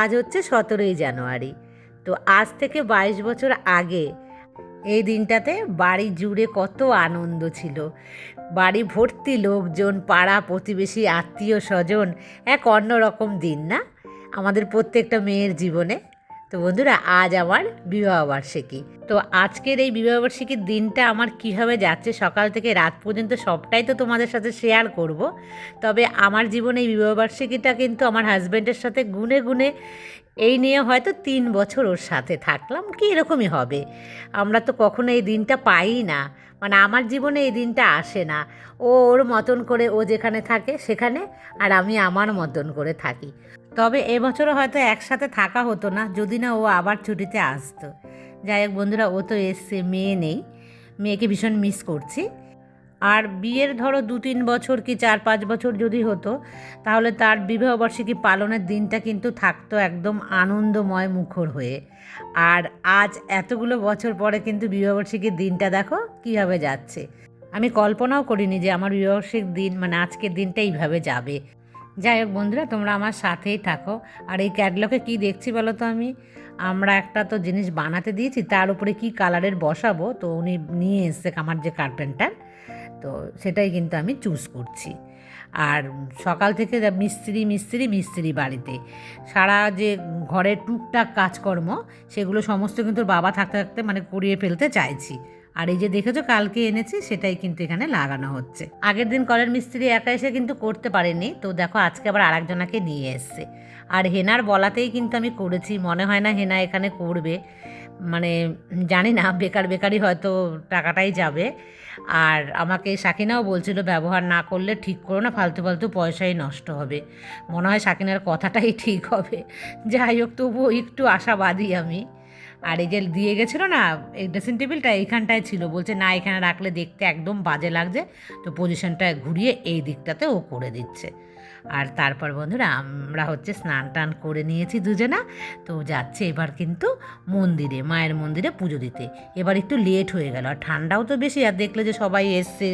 আজ হচ্ছে সতেরোই জানুয়ারি। তো আজ থেকে বাইশ বছর আগে এই দিনটাতে বাড়ি জুড়ে কত আনন্দ ছিল। বাড়ি ভর্তি লোকজন, পাড়া প্রতিবেশী, আত্মীয় স্বজন, এক অন্যরকম দিন না? আমাদের প্রত্যেকটা মেয়ের জীবনে তো বন্ধুরা, আজ আমার বিবাহবার্ষিকী তো আজকের এই বিবাহবার্ষিকীর দিনটা আমার কীভাবে যাচ্ছে সকাল থেকে রাত পর্যন্ত সবটাই তো তোমাদের সাথে শেয়ার করব। তবে আমার জীবনে এই বিবাহবার্ষিকীটা কিন্তু আমার হাজব্যান্ডের সাথে গুনে গুনে এই নিয়ে হয়তো তিন বছর ওর সাথে থাকলাম, কি এরকমই হবে? আমরা তো কখনো এই দিনটা পাই না। মানে আমার জীবনে এই দিনটা আসে না। ও ওর মতন করে ও যেখানে থাকে সেখানে, আর আমি আমার মতন করে থাকি। তবে এবছরও হয়তো একসাথে থাকা হতো না, যদি না ও আবার ছুটিতে আসতো। যাই হোক বন্ধুরা, ও তো এসছে, মেয়ে নেই। মেয়েকে ভীষণ মিস করছি। আর বিয়ের ধরো দু তিন বছর কি চার পাঁচ বছর যদি হতো, তাহলে তার বিবাহবার্ষিকী পালনের দিনটা কিন্তু থাকতো একদম আনন্দময় মুখর হয়ে। আর আজ এতগুলো বছর পরে কিন্তু বিবাহবার্ষিকীর দিনটা দেখো কীভাবে যাচ্ছে। আমি কল্পনাও করিনি যে আমার বিবাহবার্ষিক দিন মানে আজকের দিনটা এইভাবে যাবে। যাই হোক বন্ধুরা, তোমরা আমার সাথেই থাকো। আর এই ক্যাটলগে কী দেখছি বলো তো আমি? আমরা একটা তো জিনিস বানাতে দিয়েছি, তার উপরে কি কালারের বসাবো? তো উনি নিয়ে এসছে আমার যে কার্পেন্টার তো সেটাই কিন্তু আমি চুজ করছি। আর সকাল থেকে মিস্ত্রি মিস্ত্রি মিস্ত্রি বাড়িতে। সারা যে ঘরের টুকটাক কাজকর্ম, সেগুলো সমস্ত কিন্তু বাবা থাকতে থাকতে মানে করিয়ে ফেলতে চাইছি। আর এই যে দেখেছ, কালকে এনেছি, সেটাই কিন্তু এখানে লাগানো হচ্ছে। আগের দিন কলের মিস্ত্রি একা এসে কিন্তু করতে পারেনি, তো দেখো আজকে আবার আরেকজনাকে নিয়ে এসছে। আর হেনার বলাতেই কিন্তু আমি করেছি, মনে হয় না হেনা এখানে করবে। মানে জানি না, বেকার বেকারই হয়তো টাকাটাই যাবে। আর আমাকে সাকিনাও বলছিল, ব্যবহার না করলে ঠিক করো না, ফালতু ফালতু পয়সাই নষ্ট হবে। মনে হয় সাকিনার কথাটাই ঠিক হবে। যাই হোক, তবুও একটু আশাবাদী আমি। আর এই যে দিয়ে গেছিল না, এই ড্রেসিং টেবিলটা এইখানটায় ছিল, বলছে না, এখানে রাখলে দেখতে একদম বাজে লাগছে। তো পজিশনটা ঘুরিয়ে এই দিকটাতে ও করে দিচ্ছে। আর তারপর বন্ধুরা, আমরা হচ্ছে স্নান টান করে নিয়েছি দুজনা। তো যাচ্ছে এবার কিন্তু মন্দিরে, মায়ের মন্দিরে পুজো দিতে। এবার একটু লেট হয়ে গেল, আর ঠান্ডাও তো বেশি, আর দেখলে যে সবাই এসছে,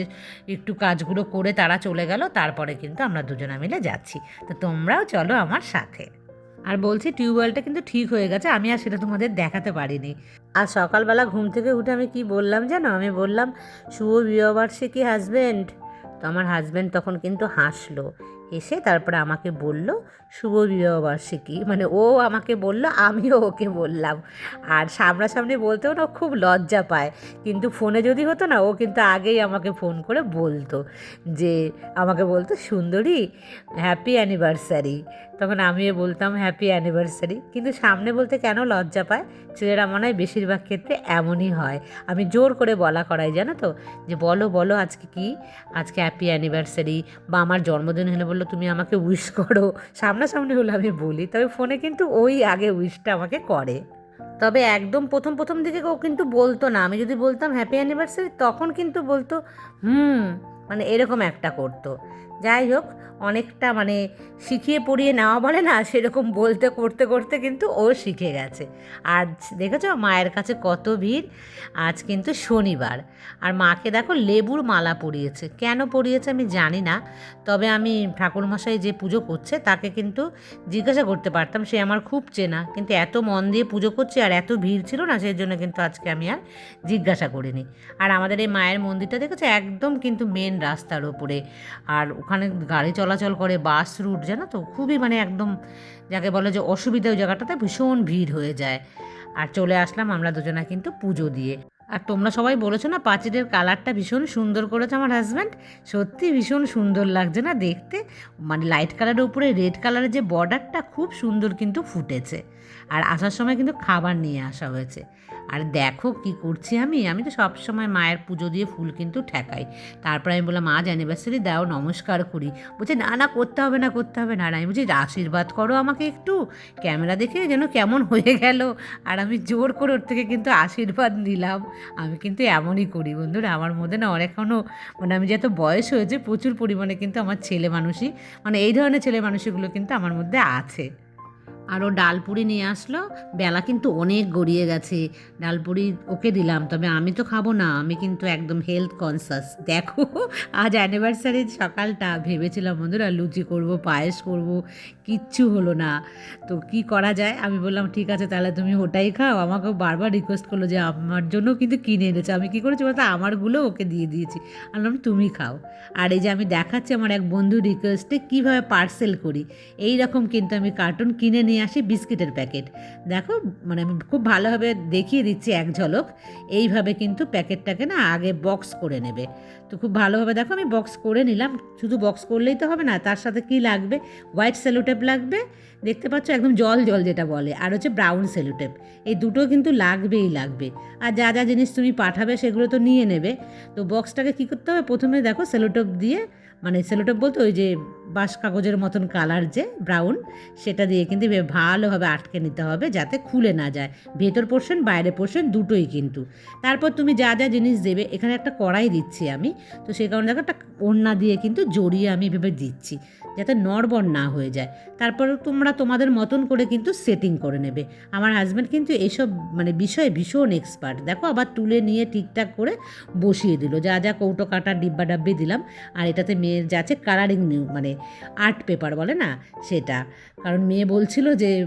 একটু কাজগুলো করে তারা চলে গেল, তারপরে কিন্তু আমরা দুজনা মিলে যাচ্ছি। তো তোমরাও চলো আমার সাথে। আর বলছি টিউবওয়েলটা কিন্তু ঠিক হয়ে গেছে, আমি আর সেটা তোমাদের দেখাতে পারিনি। আর সকালবেলা ঘুম থেকে উঠে আমি কি বললাম জানো? আমি বললাম, শুভ বিবাহবার্ষিকী হাজব্যান্ড তো আমার হাজব্যান্ড তখন কিন্তু হাসলো। এসে তারপরে আমাকে বলল, শুভ বিবাহবার্ষিকী। মানে ও আমাকে বলল, আমিও ওকে বললাম। আর সামনাসামনি বলতেও না খুব লজ্জা পায়। কিন্তু ফোনে যদি হতো না, ও কিন্তু আগেই আমাকে ফোন করে বলতো যে, আমাকে বলতো, সুন্দরী, হ্যাপি অ্যানিভার্সারি। তখন আমিও বলতাম, হ্যাপি অ্যানিভার্সারি। কিন্তু সামনে বলতে কেন লজ্জা পায়? ছেলেরা মনে হয় বেশিরভাগ ক্ষেত্রে এমনই হয়। আমি জোর করে বলা করাই, জানো তো? যে, বলো বলো, আজকে কি? আজকে হ্যাপি অ্যানিভার্সারি। বা, আমার জন্মদিন হলে বলল, তুমি আমাকে উইশ করো। সামনাসামনি হলে আমি বলি, তবে ফোনে কিন্তু ওই আগে উইশটা আমাকে করে। তবে একদম প্রথম প্রথম দিকে ও কিন্তু বলতো না। আমি যদি বলতাম হ্যাপি অ্যানিভার্সারি তখন কিন্তু বলতো, হুম মানে এরকম একটা করতো। যাই হোক, অনেকটা মানে শিখিয়ে পড়িয়ে নেওয়া বলে না, সেরকম বলতে, করতে করতে কিন্তু ও শিখে গেছে। আজ দেখেছ মায়ের কাছে কত ভিড়? আজ কিন্তু শনিবার। আর মাকে দেখো লেবুর মালা পরিয়েছে। কেন পরিয়েছে আমি জানি না, তবে আমি ঠাকুরমশাই যে পুজো করছে তাকে কিন্তু জিজ্ঞাসা করতে পারতাম, সে আমার খুব চেনা। কিন্তু এত মন দিয়ে পুজো করছে আর এত ভিড় ছিল না, সেই জন্য কিন্তু আজকে আমি আর জিজ্ঞাসা করিনি। আর আমাদের এই মায়ের মন্দিরটা দেখেছ? একদম কিন্তু মেন রাস্তার ওপরে। আর ওখানে গাড়ি চলাচল করে, বাস রুট, জানো তো? খুবই মানে একদম যাকে বলে যে অসুবিধা ওই জায়গাটাতে ভীষণ ভিড় হয়ে যায়। আর চলে আসলাম আমরা দুজনা কিন্তু পুজো দিয়ে। আর তোমরা সবাই বলেছ না, পাঁচিলের কালারটা ভীষণ সুন্দর করেছে আমার হাজব্যান্ড সত্যি ভীষণ সুন্দর লাগছে না দেখতে? মানে লাইট কালারের উপরে রেড কালারের যে বর্ডারটা খুব সুন্দর কিন্তু ফুটেছে। আর আসার সময় কিন্তু খাবার নিয়ে আসা হয়েছে। আর দেখো কি করছি আমি? আমি তো সব সময় মায়ের পুজো দিয়ে ফুল কিন্তু ঠেকাই। তারপর আমি বললাম, আজ অ্যানিভার্সারি দাও, নমস্কার করি। বলছে, না না, করতে হবে না, করতে হবে না। আর আমি বলছি, আশীর্বাদ করো আমাকে একটু। ক্যামেরা দেখে যেন কেমন হয়ে গেল। আর আমি জোর করে ওর থেকে কিন্তু আশীর্বাদ নিলাম। আমি কিন্তু এমনই করি বন্ধুরা। আমার মধ্যে না অনেকক্ষণও মানে আমি যত বয়স হয়েছে, প্রচুর পরিমাণে কিন্তু আমার ছেলে মানুষই মানে এই ধরনের ছেলে মানুষগুলো কিন্তু আমার মধ্যে আছে। আরও ডালপুরি নিয়ে আসলো। বেলা কিন্তু অনেক গড়িয়ে গেছে। ডালপুরি ওকে দিলাম, তবে আমি তো খাব না। আমি কিন্তু একদম হেলথ কনসাস দেখো, আজ অ্যানিভার্সারির সকালটা। ভেবেছিলাম বন্ধুরা, লুচি করব, পায়েস করব। কিচ্ছু হলো না। তো কি করা যায়? আমি বললাম, ঠিক আছে, তাহলে তুমি ওটাই খাও। আমাকেও বারবার রিকোয়েস্ট করল যে, আমার জন্য কিন্তু কিনে এনেছে। আমি কী করেছি বলতো, আমারগুলো ওকে দিয়ে দিয়েছি। আমি বললাম, তুমি খাও। আর এই যে আমি দেখাচ্ছি আমার এক বন্ধু রিকোয়েস্টে কীভাবে পার্সেল করি। এই রকম কিন্তু আমি কার্টুন কিনে নিয়ে আসি বিস্কিটের প্যাকেট দেখো মানে আমি খুব ভালোভাবে দেখিয়ে দিচ্ছি এক ঝলক। এইভাবে কিন্তু প্যাকেটটাকে না আগে বক্স করে নেবে। তো খুব ভালোভাবে দেখো, আমি বক্স করে নিলাম। শুধু বক্স করলেই তো হবে না, তার সাথে কি লাগবে? হোয়াইট সেলোটেপ লাগবে। দেখতে পাচ্ছ একদম জল জল যেটা বলে। আর হচ্ছে ব্রাউন সেলোটেপ এই দুটো কিন্তু লাগবেই লাগবে। আর যা যা জিনিস তুমি পাঠাবে, সেগুলো তো নিয়ে নেবে। তো বক্সটাকে কী করতে হবে? প্রথমে দেখো সেলোটেপ দিয়ে মানে সেলোটেপ বলতে ওই যে বাঁশ কাগজের মতন কালার যে ব্রাউন সেটা দিয়ে কিন্তু ভালোভাবে আটকে নিতে হবে যাতে খুলে না যায়। ভেতর পোর্শন বাইরে পোর্শন দুটোই কিন্তু। তারপর তুমি যা যা জিনিস দেবে, এখানে একটা কড়াই দিচ্ছি আমি। তো সেই কারণে দেখো একটা ওড়না দিয়ে কিন্তু জড়িয়ে আমি এভাবে দিচ্ছি, যাতে নড়বড় না হয়ে যায়। তারপর তোমরা তোমাদের মতন করে কিন্তু সেটিং করে নেবে। আমার হাজব্যান্ড কিন্তু এইসব মানে বিষয়ে ভীষণ এক্সপার্ট দেখো আবার তুলে নিয়ে ঠিকঠাক করে বসিয়ে দিল। যা যা কৌটো কাটা ডিব্বা ডাব্বি দিলাম। আর এটাতে মেয়ের যা আছে কালারিং নিউ মানে আর্ট পেপার বলে না সেটা। কারণ মেয়ে বলছিল যে,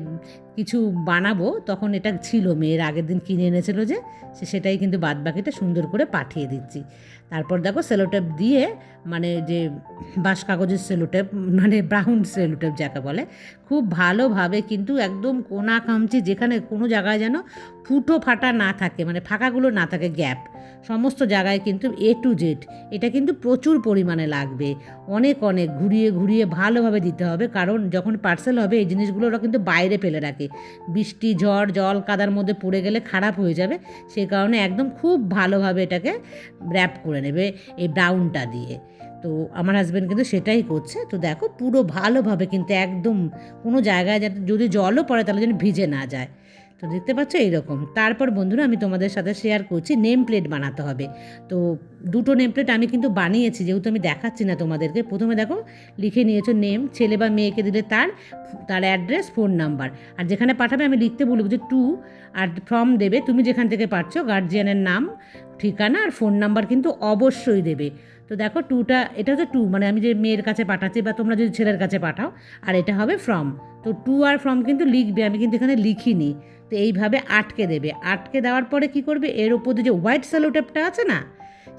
কিছু বানাবো। তখন এটা ছিল, মেয়ের আগের দিন কিনে এনেছিল যে, সে সেটাই কিন্তু বাদ বাকিটা সুন্দর করে পাঠিয়ে দিচ্ছি। তারপর দেখো সেলোটেপ দিয়ে মানে যে বাঁশ কাগজের সেলোটেপ মানে ব্রাউন সেলোটেপ যাকে বলে, খুব ভালোভাবে কিন্তু একদম কোনা কামচি যেখানে কোনো জায়গায় যেন ফুটো ফাটা না থাকে মানে ফাঁকাগুলো না থাকে, গ্যাপ। সমস্ত জায়গায় কিন্তু এ টু জেড এটা কিন্তু প্রচুর পরিমাণে লাগবে। অনেক অনেক ঘুরিয়ে ঘুরিয়ে ভালোভাবে দিতে হবে, কারণ যখন পার্সেল হবে, এই জিনিসগুলো ওরা কিন্তু বাইরে ফেলে রাখে। বৃষ্টি, ঝড়, জল, কাদার মধ্যে পড়ে গেলে খারাপ হয়ে যাবে সেই কারণে একদম খুব ভালোভাবে এটাকে র্যাপ করে নেবে এই ব্রাউনটা দিয়ে। তো আমার হাজব্যান্ড কিন্তু সেটাই করছে। তো দেখো পুরো ভালোভাবে কিন্তু একদম কোনো জায়গায় যাতে যদি জলও পড়ে, তাহলে যেন ভিজে না যায়। তো দেখতে পাচ্ছ এইরকম। তারপর বন্ধুরা আমি তোমাদের সাথে শেয়ার করছি নেম প্লেট বানাতে হবে। তো দুটো নেম প্লেট আমি কিন্তু বানিয়েছি, যেহেতু আমি দেখাচ্ছি না তোমাদেরকে। প্রথমে দেখো, লিখে নিয়েছো নেম ছেলে বা মেয়েকে দিলে তার তার অ্যাড্রেস ফোন নাম্বার আর যেখানে পাঠাবে আমি লিখতে বলব যে টু আর ফর্ম দেবে, তুমি যেখান থেকে পাচ্ছ গার্জিয়ানের নাম, ঠিকানা, আর ফোন নাম্বার কিন্তু অবশ্যই দেবে। তো দেখো টুটা এটা হচ্ছে টু মানে আমি যে মেয়ের কাছে পাঠাচ্ছি বা তোমরা যদি ছেলের কাছে পাঠাও, আর এটা হবে ফ্রম তো টু আর ফ্রম কিন্তু লিখবে, আমি কিন্তু এখানে লিখিনি। তো এইভাবে আটকে দেবে। আটকে দেওয়ার পরে কি করবে? এর উপর যে হোয়াইট স্যালোটেপটা আছে না,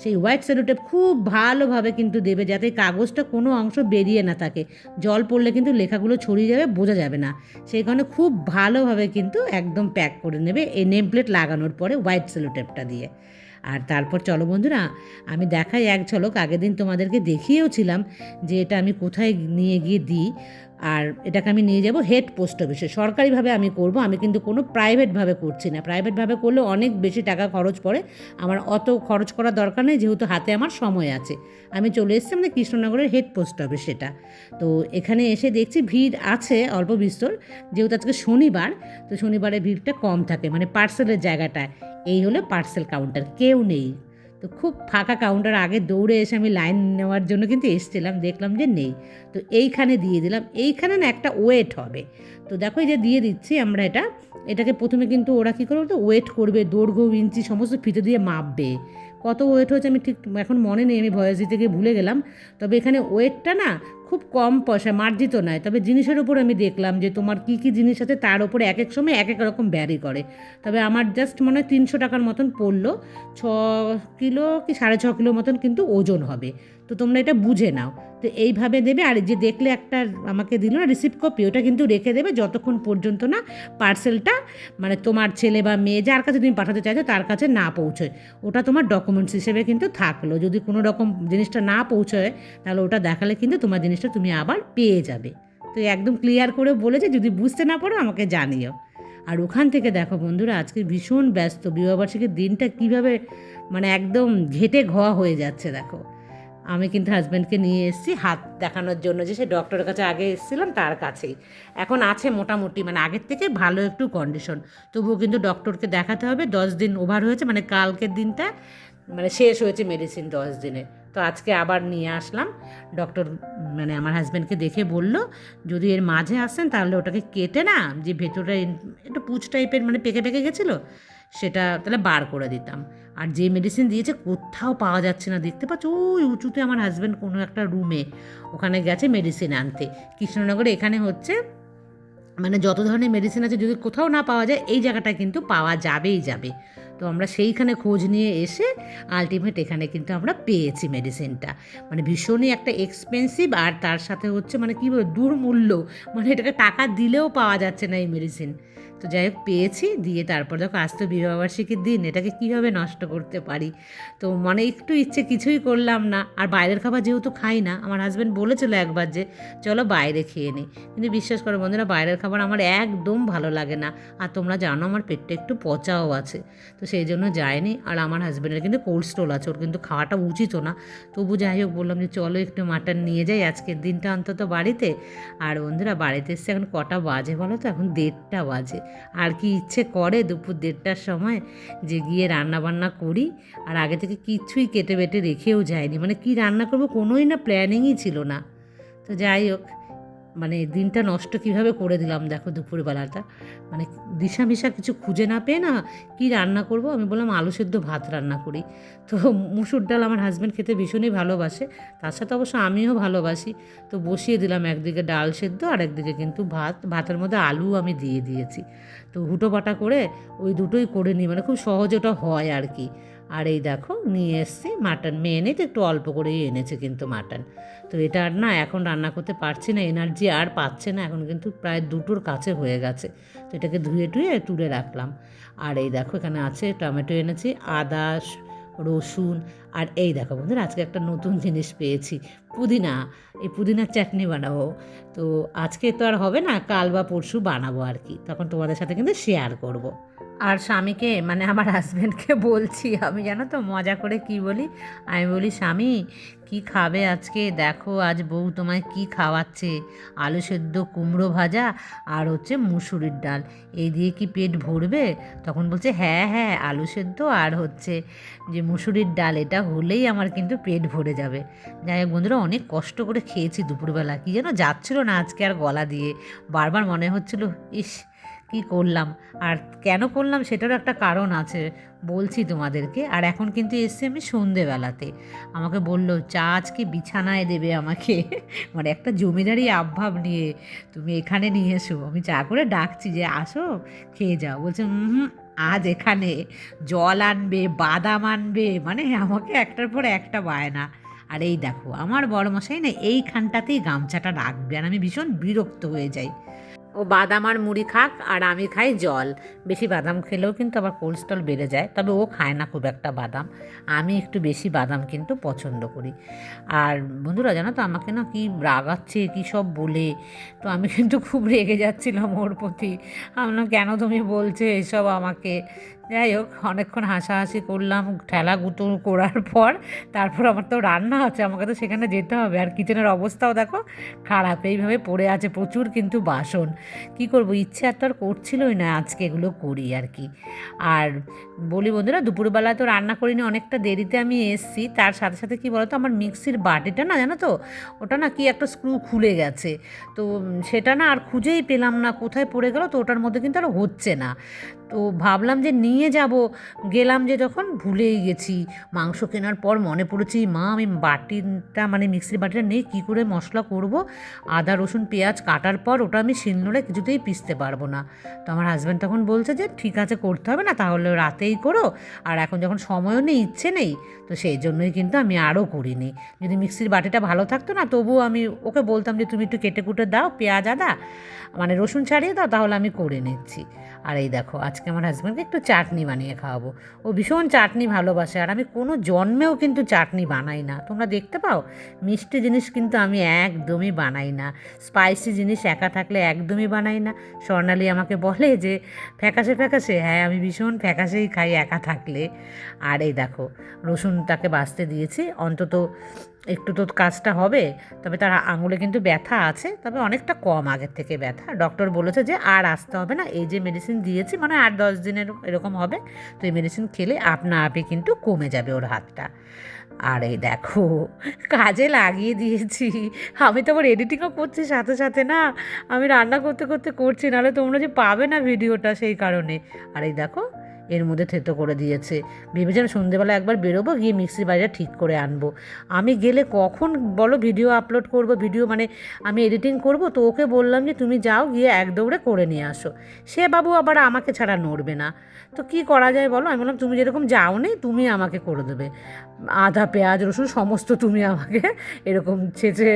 সেই হোয়াইট স্যালোটেপ খুব ভালোভাবে কিন্তু দেবে, যাতে কাগজটা কোনো অংশ বেরিয়ে না থাকে। জল পড়লে কিন্তু লেখাগুলো ছড়িয়ে যাবে, বোঝা যাবে না। সেই কারণে খুব ভালোভাবে কিন্তু একদম প্যাক করে নেবে, এই নেম প্লেট লাগানোর পরে হোয়াইট স্যালোটেপটা দিয়ে। আর তারপর চলো বন্ধুরা, আমি দেখাই এক ঝলক, আগের দিন তোমাদেরকে দেখিয়েও ছিলাম যে এটা আমি কোথায় নিয়ে গিয়ে দিই। আর এটাকে আমি নিয়ে যাব হেড পোস্ট অফিসে। সরকারিভাবে আমি করব, আমি কিন্তু কোনো প্রাইভেটভাবে করছি না। প্রাইভেটভাবে করলে অনেক বেশি টাকা খরচ পড়ে। আমার অত খরচ করার দরকার নেই, যেহেতু হাতে আমার সময় আছে। আমি চলে এসেছি আমাদের কৃষ্ণনগরের হেড পোস্ট অফিস সেটা তো এখানে এসে দেখছি ভিড় আছে অল্প বিস্তর, যেহেতু আজকে শনিবার, তো শনিবারে ভিড়টা কম থাকে। মানে পার্সেলের জায়গাটায়। এই হলো পার্সেল কাউন্টার, কেউ নেই। তো খুব ফাঁকা কাউন্টার আগে দৌড়ে এসে আমি লাইন নেওয়ার জন্য কিন্তু এসছিলাম, দেখলাম যে নেই। তো এইখানে দিয়ে দিলাম। এইখানে না একটা ওয়েট হবে। তো দেখো এই যে দিয়ে দিচ্ছি আমরা এটা। এটাকে প্রথমে কিন্তু ওরা কী করবে তো ওয়েট করবে, দৈর্ঘ্য, ইঞ্চি সমস্ত ফিতে দিয়ে মাপবে। কত ওয়েট হয়েছে আমি ঠিক এখন মনে নেই, আমি ভয়েস দিতে গিয়ে ভুলে গেলাম। তবে এখানে ওয়েটটা না খুব কম পয়সা, মার্জিত নয়। তবে জিনিসের উপর আমি দেখলাম যে তোমার কি কি জিনিস আছে তার উপরে এক এক সময় এক এক রকম ব্যারি করে। তবে আমার জাস্ট মনে হয় তিনশো টাকার মতন পড়ল। ছ কিলো কি সাড়ে ছ কিলো মতন কিন্তু ওজন হবে। তো তোমরা এটা বুঝে নাও। তো এইভাবে দেবে, আর যে দেখলে একটা আমাকে দিল না রিসিপ্ট কপি ওটা কিন্তু রেখে দেবে যতক্ষণ পর্যন্ত না পার্সেলটা মানে তোমার ছেলে বা মেয়ে যার কাছে তুমি পাঠাতে চাইছো তার কাছে না পৌঁছয়। ওটা তোমার ডকুমেন্টস হিসেবে কিন্তু থাকল। যদি কোনো রকম জিনিসটা না পৌঁছয়, তাহলে ওটা দেখালে কিন্তু তোমার জিনিসটা তুমি আবার পেয়ে যাবে। তো একদম ক্লিয়ার করে বলেছে, যদি বুঝতে না পারো আমাকে জানিও। আর ওখান থেকে দেখো বন্ধুরা, আজকে ভীষণ ব্যস্ত, বিবাহবার্ষিকীর দিনটা কীভাবে মানে একদম ঘেটে ঘোয়া হয়ে যাচ্ছে, দেখো। আমি কিন্তু হাজব্যান্ডকে নিয়ে এসেছি, হাত দেখানোর জন্য যে সে ডক্টরের কাছে আগে এসেছিলাম, তার কাছেই। এখন আছে মোটামুটি মানে আগের থেকে ভালো একটু কন্ডিশন তবুও কিন্তু ডক্টরকে দেখাতে হবে, দশ দিন ওভার হয়েছে মানে কালকের দিনটা মানে শেষ হয়েছে মেডিসিন দশ দিনে। তো আজকে আবার নিয়ে আসলাম ডক্টর মানে আমার হাজব্যান্ডকে দেখে বলল, যদি এর মাঝে আসেন তাহলে ওটাকে কেটে না, যে ভেতরটা একটু পুচ টাইপের মানে পেকে পেকে গেছিল, সেটা তাহলে বার করে দিতাম। আর যে মেডিসিন দিয়েছে কোথাও পাওয়া যাচ্ছে না। দেখতে পাচ্ছ, ওই উঁচুতে আমার হাজব্যান্ড কোনো একটা রুমে ওখানে গেছে মেডিসিন আনতে। কৃষ্ণনগরে এখানে হচ্ছে মানে যত ধরনের মেডিসিন আছে যদি কোথাও না পাওয়া যায়, এই জায়গাটা কিন্তু পাওয়া যাবেই যাবে। তো আমরা সেইখানে খোঁজ নিয়ে এসে আলটিমেট এখানে কিন্তু আমরা পেয়েছি মেডিসিনটা মানে ভীষণই একটা এক্সপেন্সিভ আর তার সাথে হচ্ছে মানে কী বলব, দুর্মূল্য। মানে এটাকে টাকা দিলেও পাওয়া যাচ্ছে না এই মেডিসিন তো যাই হোক, পেয়েছি। দিয়ে তারপর দেখো, আজ তো বিবাহবার্ষিকীর দিন, এটাকে কীভাবে নষ্ট করতে পারি? তো মানে একটু ইচ্ছে, কিছুই করলাম না। আর বাইরের খাবার যেহেতু খাই না, আমার হাজব্যান্ড বলেছিল একবার যে, চলো বাইরে খেয়ে নিই। কিন্তু বিশ্বাস করো বন্ধুরা, বাইরের খাবার আমার একদম ভালো লাগে না। আর তোমরা জানো, আমার পেটটা একটু পচাও আছে। তো সেই জন্য যায়নি। আর আমার হাজব্যান্ডের কিন্তু কোল্ড স্টোর আছে, ওর কিন্তু খাওয়াটা উচিতও না। তবু যাই হোক, বললাম যে, চলো একটু মাটন নিয়ে যাই, আজকের দিনটা অন্তত বাড়িতে। আর বন্ধুরা, বাড়িতে এসে এখন কটা বাজে বলো তো? এখন দেড়টা বাজে। আর কি ইচ্ছে করে দুপুর দেড়টার সময় যে গিয়ে রান্না বান্না করি। আর আগে থেকে কিচ্ছুই কেটে বেটে রেখেও যায়নি। মানে কি রান্না করব কোনোই না প্ল্যানিংই ছিল না। তো যাই হোক মানে দিনটা নষ্ট কীভাবে করে দিলাম? দেখো দুপুরবেলাটা। মানে দিশা মিশা কিছু খুঁজে না পেয়ে না কি রান্না করব? আমি বললাম আলু সেদ্ধ ভাত রান্না করি। তো মুসুর ডাল আমার হাজব্যান্ড খেতে ভীষণই ভালোবাসে। তার সাথে অবশ্য আমিও ভালোবাসি। তো বসিয়ে দিলাম একদিকে ডাল সেদ্ধ আর একদিকে কিন্তু ভাত। ভাতের মধ্যে আলু আমি দিয়ে দিয়েছি। তো হুটো পাটা করে ওই দুটোই করে নিই। মানে খুব সহজ ওটা হয় আর কি। আর এই দেখো, নিয়ে এসছি মাটন মেয়ে তো একটু অল্প করেই এনেছে কিন্তু মাটন তো এটা আর না, এখন রান্না করতে পারছি না এনার্জি আর পাচ্ছে না, এখন কিন্তু প্রায় দুটোর কাছে হয়ে গেছে। তো এটাকে ধুয়ে টুয়ে তুলে রাখলাম। আর এই দেখো, এখানে আছে টমেটো এনেছি, আদা, রসুন, আর এই দেখো বন্ধুরা, আজকে একটা নতুন জিনিস পেয়েছি। পুদিনা, এই পুদিনার চাটনি বানাবো। তো আজকে তো আর হবে না, কাল বা পরশু বানাবো আর কি। তখন তোমাদের সাথে কিন্তু শেয়ার করব। আর স্বামীকে মানে আমার হাজব্যান্ডকে বলছি, আমি জানো তো মজা করে কি বলি? আমি বলি, স্বামী, কি খাবে আজকে? দেখো, আজ বউ তোমায় কি খাওয়াচ্ছে? আলু সেদ্ধ, কুমড়ো ভাজা আর হচ্ছে মুসুরির ডাল। এই দিয়ে কি পেট ভরবে? তখন বলছে হ্যাঁ হ্যাঁ আলু সেদ্ধ আর হচ্ছে যে মুসুরির ডাল, এটা হলেই আমার কিন্তু পেট ভরে যাবে। যাই হোক বন্ধুরা অনেক কষ্ট করে খেয়েছি দুপুরবেলা। কি যেন যাচ্ছিল না আজকে আর গলা দিয়ে। বারবার মনে হচ্ছিল, ইস, কি করলাম? আর কেন করলাম সেটারও একটা কারণ আছে, বলছি তোমাদেরকে। আর এখন কিন্তু এসছি আমি সন্ধেবেলাতে। আমাকে বলল, চা আজকে বিছানায় দেবে আমাকে। মানে একটা জমিদারি আবভাব নিয়ে তুমি এখানে নিয়ে এসো। আমি চা করে ডাকছি যে, আসো, খেয়ে যাও। বলছে হুম, আজ এখানে জল আনবে, বাদাম আনবে। মানে আমাকে একটার পর একটা বায়না। আর এই দেখো, আমার বড় মশাই না এইখানটাতেই গামছাটা রাখবে আর আমি ভীষণ বিরক্ত হয়ে যাই। ও বাদাম আর মুড়ি খাক আর আমি খাই জল। বেশি বাদাম খেলেও কিন্তু আবার কোলেস্ট্রল বেড়ে যায়, তবে ও খায় না খুব একটা বাদাম। আমি একটু বেশি বাদাম কিন্তু পছন্দ করি। আর বন্ধুরা জানো তো, আমাকে না কি রাগাচ্ছে, কী সব বলে, তো আমি কিন্তু খুব রেগে যাচ্ছিলাম ওর প্রতি। আমরা কেন তুমি বলছো এসব আমাকে? যাই হোক, অনেকক্ষণ হাসাহাসি করলাম, ঠেলা গুঁতো করার পর তারপর আমার তো রান্না আছে, আমাকে তো সেখানে যেতে হবে। আর কিচেনের অবস্থাও দেখো, খারাপ, এইভাবে পড়ে আছে প্রচুর কিন্তু বাসন। কি করব, ইচ্ছে আর তো আর করছিলই না আজকে এগুলো করি আর কি। আর বলি বন্ধুরা, দুপুরবেলা তো রান্না করিনি, অনেকটা দেরিতে আমি এসছি। তার সাথে সাথে কি বলতো, আমার মিক্সির বাটিটা না, জানো তো, ওটা না কি একটা স্ক্রু খুলে গেছে। তো সেটা না আর খুঁজেই পেলাম না, কোথায় পড়ে গেল, তো ওটার মধ্যে কিন্তু আর হচ্ছে না। তো ভাবলাম যে নিয়ে যাব। গেলাম যে যখন ভুলেই গেছি। মাংস কেনার পর মনে পড়েছি, মা, আমি বাটিটা মানে মিক্সির বাটিটা নেই কী করে মশলা করব? আদা, রসুন, পেঁয়াজ কাটার পর ওটা আমি শিলনোড়ে কিছুতেই পিসতে পারব না। তো আমার হাজব্যান্ড তখন বলছে যে, ঠিক আছে, করতে হবে না, তাহলে রাতেই করো। আর এখন যখন সময়ও নেই, ইচ্ছে নেই, তো সেই জন্যই কিন্তু আমি আরও করিনি। যদি মিক্সির বাটিটা ভালো থাকতো না, তবুও আমি ওকে বলতাম যে, তুমি একটু কেটে কুটে দাও, পেঁয়াজ, আদা মানে রসুন ছাড়িয়ে দাও, তাহলে আমি করে নিচ্ছি। আর এই দেখো, আজকে আমার হাজব্যান্ডকে একটু চাটনি বানিয়ে খাওয়াবো। ও ভীষণ চাটনি ভালোবাসে আর আমি কোনো জন্মেও কিন্তু চাটনি বানাই না। তোমরা দেখতে পাও? মিষ্টি জিনিস কিন্তু আমি একদমই বানাই না। স্পাইসি জিনিস একা থাকলে একদমই বানাই না। স্বর্ণালী আমাকে বলে যে, ফ্যাকাশে ফ্যাকাশে। হ্যাঁ আমি ভীষণ ফ্যাকাশেই খাই একা থাকলে। আর এই দেখো, রসুনটাকে বাছতে দিয়েছি। অন্তত একটু তো কাজটা হবে, তবে তার আঙুলে কিন্তু ব্যথা আছে, তবে অনেকটা কম আগের থেকে ব্যথা। ডক্টর বলেছে যে আর আসতে হবে না, এই যে মেডিসিন দিয়েছি মানে আট দশ দিনের এরকম হবে, তো এই মেডিসিন খেলে আপনা আপে কিন্তু কমে যাবে ওর হাতটা। আর এই দেখো, কাজে লাগিয়ে দিয়েছি, আমি তো আবার এডিটিংও করছি সাথে সাথে না, আমি রান্না করতে করতে করছি, নাহলে তোমরা যে পাবে না ভিডিওটা সেই কারণে। আর এই দেখো এর মধ্যে থেতো করে দিয়েছে। ভেবেছিলাম সন্ধেবেলা একবার বেরোবো, গিয়ে মিক্সি বাইরে ঠিক করে আনব। আমি গেলে কখন বলো ভিডিও আপলোড করব, ভিডিও মানে আমি এডিটিং করব? তো ওকে বললাম যে, তুমি যাও গিয়ে এক দৌড়ে করে নিয়ে আসো। সে বাবু আবার আমাকে ছাড়া নড়বে না। তো কি করা যায় বলো? আমি বললাম, তুমি যেরকম যাও নি তুমি আমাকে করে দেবে। আদা, পেঁয়াজ, রসুন সমস্ত তুমি আমাকে এরকম ছেঁচে,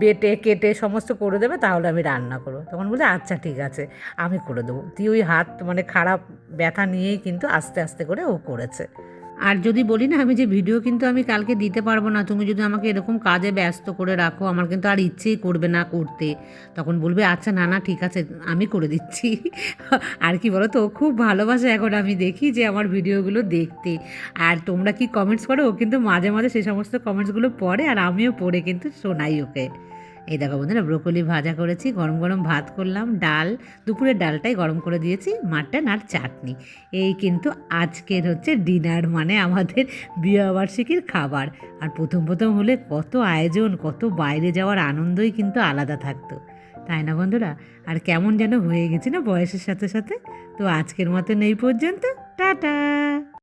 বেটে, কেটে সমস্ত করে দেবে, তাহলে আমি রান্না করব। তখন বলছে আচ্ছা ঠিক আছে, আমি করে দেবো। তুই ওই হাত মানে খারাপ ব্যথা নিয়েই কিন্তু আস্তে আস্তে করে ও করেছে। আর যদি বলি না, আমি যে ভিডিও কিন্তু আমি কালকে দিতে পারব না, তুমি যদি আমাকে এরকম কাজে ব্যস্ত করে রাখো, আমার কিন্তু আর ইচ্ছেই করবে না করতে। তখন বলবে আচ্ছা না না, ঠিক আছে, আমি করে দিচ্ছি। আর কি বলো তো খুব ভালোবাসে এখন আমি দেখি যে আমার ভিডিওগুলো দেখতে। আর তোমরা কি কমেন্টস করো? ও কিন্তু মাঝে মাঝে সেই সমস্ত কমেন্টসগুলো পড়ে, আর আমিও পড়ে কিন্তু শোনাই ওকে। এই দেখো বন্ধুরা, ব্রোকলি ভাজা করেছি, গরম গরম ভাত করলাম, ডাল, দুপুরের ডালটাই গরম করে দিয়েছি, মাটন আর চাটনি। এই কিন্তু আজকের হচ্ছে ডিনার মানে আমাদের বিবাহবার্ষিকীর খাবার। আর প্রথম প্রথম হলে কত আয়োজন, কত বাইরে যাওয়ার আনন্দই কিন্তু আলাদা থাকতো। তাই না বন্ধুরা? আর কেমন যেন হয়ে গেছি না বয়সের সাথে সাথে? তো আজকের মতন এই পর্যন্ত, টাটা!